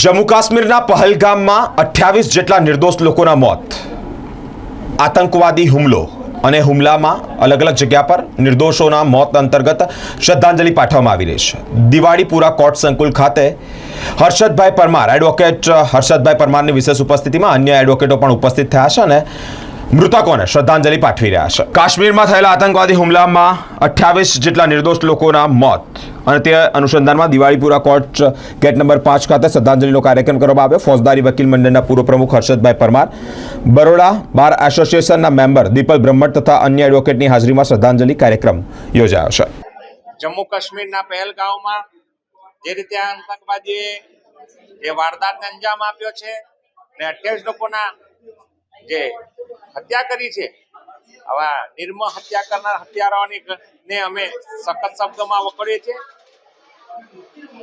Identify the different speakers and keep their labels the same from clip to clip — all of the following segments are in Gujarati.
Speaker 1: જમ્મુ કાશ્મીરના પહલગામમાં અઠ્યાવીસ જેટલા નિર્દોષ લોકોના મોત. આતંકવાદી હુમલો અને હુમલામાં અલગ અલગ જગ્યા પર નિર્દોષોના મોત અંતર્ગત શ્રદ્ધાંજલિ પાઠવવામાં આવી રહી છે. દિવાળીપુરા કોર્ટ સંકુલ ખાતે હર્ષદભાઈ પરમાર એડવોકેટ હર્ષદભાઈ પરમારની વિશેષ ઉપસ્થિતિમાં અન્ય એડવોકેટો પણ ઉપસ્થિત થયા છે અને મૃતકોને શ્રદ્ધાંજલિ પાઠવી રહ્યા છે. કાશ્મીરમાં થયેલા આતંકવાદી હુમલામાં અઠ્યાવીસ જેટલા નિર્દોષ લોકોના મોત અને તે અનુસંધાનમાં દિવાળીપુરા કોર્ટ ગેટ નંબર પાંચ ખાતે શ્રદ્ધાંજલિનો કાર્યક્રમ કરવામાં આવ્યો. ફોજદારી વકીલ મંડળના પૂર્વ પ્રમુખ હર્ષદભાઈ પરમાર, બરોડા બાર એસોસિએશનના મેમ્બર દીપલ બ્રહ્મટ તથા અન્ય એડવોકેટની હાજરીમાં શ્રદ્ધાંજલિ કાર્યક્રમ યોજાયો છે.
Speaker 2: જમ્મુ કાશ્મીરના પહેલગાંવમાં જે રીતે આતંકવાદીએ જે વારદાતને અંજામ આપ્યો છે ને અઠ્યાવીસ લોકોના જે હત્યા કરી છે. આવા નિર્મ હત્યા કરનાર હત્યારાઓની ને અમે સખત શબ્દોમાં વખોડીએ છીએ.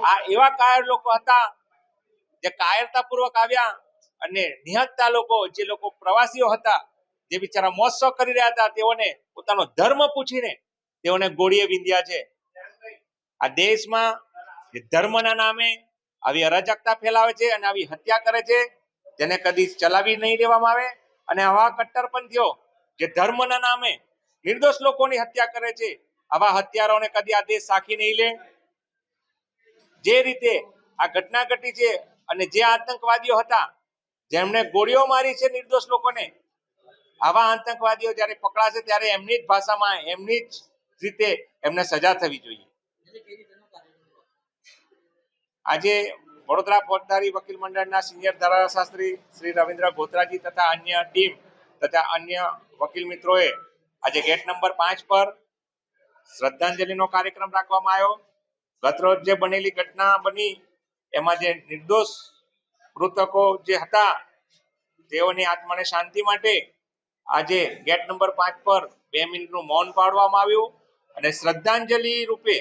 Speaker 2: આ એવા કાયર લોકો હતા, જે કાયરતાપૂર્વક આવ્યા અને નિહતતા લોકો, જે લોકો પ્રવાસીઓ હતા, જે બિચારા મોત્સવ કરી રહ્યા હતા, તેઓને પોતાનો ધર્મ પૂછીને તેઓને ગોળીએ વિંધ્યા છે. આ દેશમાં ધર્મના નામે આવી અરાજકતા ફેલાવે છે અને આવી હત્યા કરે છે, જેને કદી ચલાવી નહીં દેવામાં આવે. અને આવા કટ્ટરપંથીઓ જે ધર્મના નામે નિર્દોષ લોકોની હત્યા કરે છે. આવા હત્યારાઓને કદી આ દેશ સાખી નહીં લે. જે રીતે આ ઘટના ઘટી છે અને જે આતંકવાદીઓ હતા, જેમણે ગોળીઓ મારી છે નિર્દોષ લોકોને, આવા આતંકવાદીઓ જ્યારે પકડાશે ત્યારે એમની જ ભાષામાં, એમની જ રીતે એમને સજા થવી જોઈએ. આજે વડોદરા ફોજદારી વકીલ મંડળના સિનિયર ધારાશાસ્ત્રી શ્રી રવિન્દ્ર ગોત્રાજી તથા અન્ય ટીમ તથા અન્ય વકીલ મિત્રોએ આજે ગેટ નંબર પાંચ પર શ્રદ્ધાંજલિનો કાર્યક્રમ રાખવામાં આવ્યો. ગતરોજ જે બનેલી ઘટના બની, એમાં જે નિર્દોષ મૃતકો જે હતા, તેઓની આત્માને શાંતિ માટે આજે ગેટ નંબર પાંચ પર બે મિનિટનું મૌન પાડવામાં આવ્યું અને શ્રદ્ધાંજલિ રૂપે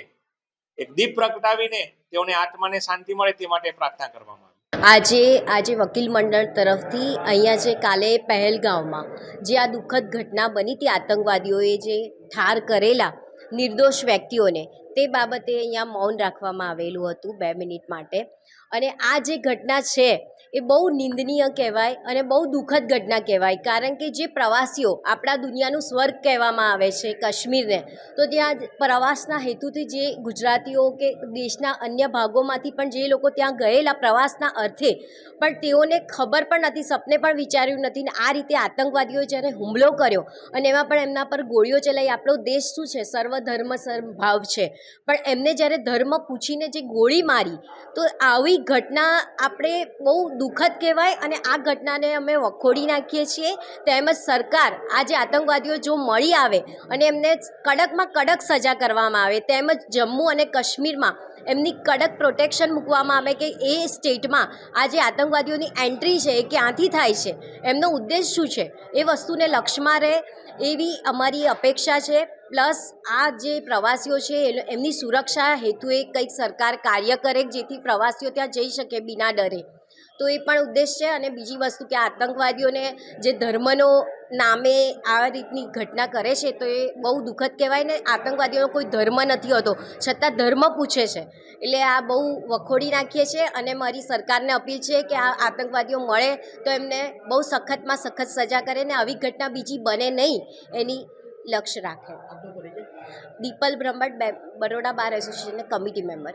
Speaker 2: એક દીપ પ્રગટાવીને તેઓને આત્માને શાંતિ મળે તે માટે પ્રાર્થના કરવામાં
Speaker 3: આજે આજે વકીલ મંડળ તરફથી અહીંયા જે કાલે પહેલગાંવમાં જે આ દુઃખદ ઘટના બની હતી આતંકવાદીઓએ જે ઠાર કરેલા નિર્દોષ વ્યક્તિઓને તે બાબતે અહીંયા મૌન રાખવામાં આવેલું હતું બે મિનિટ માટે. અને આ જે ઘટના છે, એ બહુ નિંદનીય કહેવાય અને બહુ દુઃખદ ઘટના કહેવાય. કારણ કે જે પ્રવાસીઓ આપણા દુનિયાનું સ્વર્ગ કહેવામાં આવે છે, કાશ્મીરને, તો ત્યાં પ્રવાસના હેતુથી જે ગુજરાતીઓ કે દેશના અન્ય ભાગોમાંથી પણ જે લોકો ત્યાં ગયેલા પ્રવાસના અર્થે, પણ તેઓને ખબર પણ નથી, સપને પણ વિચાર્યું નથી ને આ રીતે આતંકવાદીઓએ જ્યારે હુમલો કર્યો અને એમાં પણ એમના પર ગોળીઓ ચલાવી, આપણો દેશ શું છે? સર્વધર્મ સર્વભાવ છે. પણ એમને જ્યારે ધર્મ પૂછીને જે ગોળી મારી, તો આવી ઘટના આપણે બહુ દુઃખદ કહેવાય અને આ ઘટનાને અમે વખોડી નાખીએ છીએ. તેમજ સરકાર આ જે આતંકવાદીઓ જો મળી આવે અને એમને કડકમાં કડક સજા કરવામાં આવે, તેમજ જમ્મુ અને કાશ્મીરમાં એમની કડક પ્રોટેક્શન મૂકવામાં આવે કે એ સ્ટેટમાં આ જે આતંકવાદીઓની એન્ટ્રી છે એ ક્યાંથી થાય છે, એમનો ઉદ્દેશ શું છે? એ વસ્તુને લક્ષમાં રહે એવી અમારી અપેક્ષા છે. પ્લસ આ જે પ્રવાસીઓ છે એમની સુરક્ષા હેતુએ કંઈક સરકાર કાર્ય કરે જેથી પ્રવાસીઓ ત્યાં જઈ શકે બિના ડરે. તો એ પણ ઉદ્દેશ છે અને બીજી વસ્તુ કે આતંકવાદીઓને જે ધર્મનો નામે આ રીતની ઘટના કરે છે, તો એ બહુ દુઃખદ કહેવાય ને આતંકવાદીઓનો કોઈ ધર્મ નથી હોતો, છતાં ધર્મ પૂછે છે. એટલે આ બહુ વખોડી નાખીએ છીએ અને મારી સરકારને અપીલ છે કે આ આતંકવાદીઓ મળે તો એમને બહુ સખતમાં સખત સજા કરે ને આવી ઘટના બીજી બને નહીં એની લક્ષ્ય રાખે. દીપલ બ્રહ્મટ બરોડા બાર એસોસિએશનના કમિટી મેમ્બર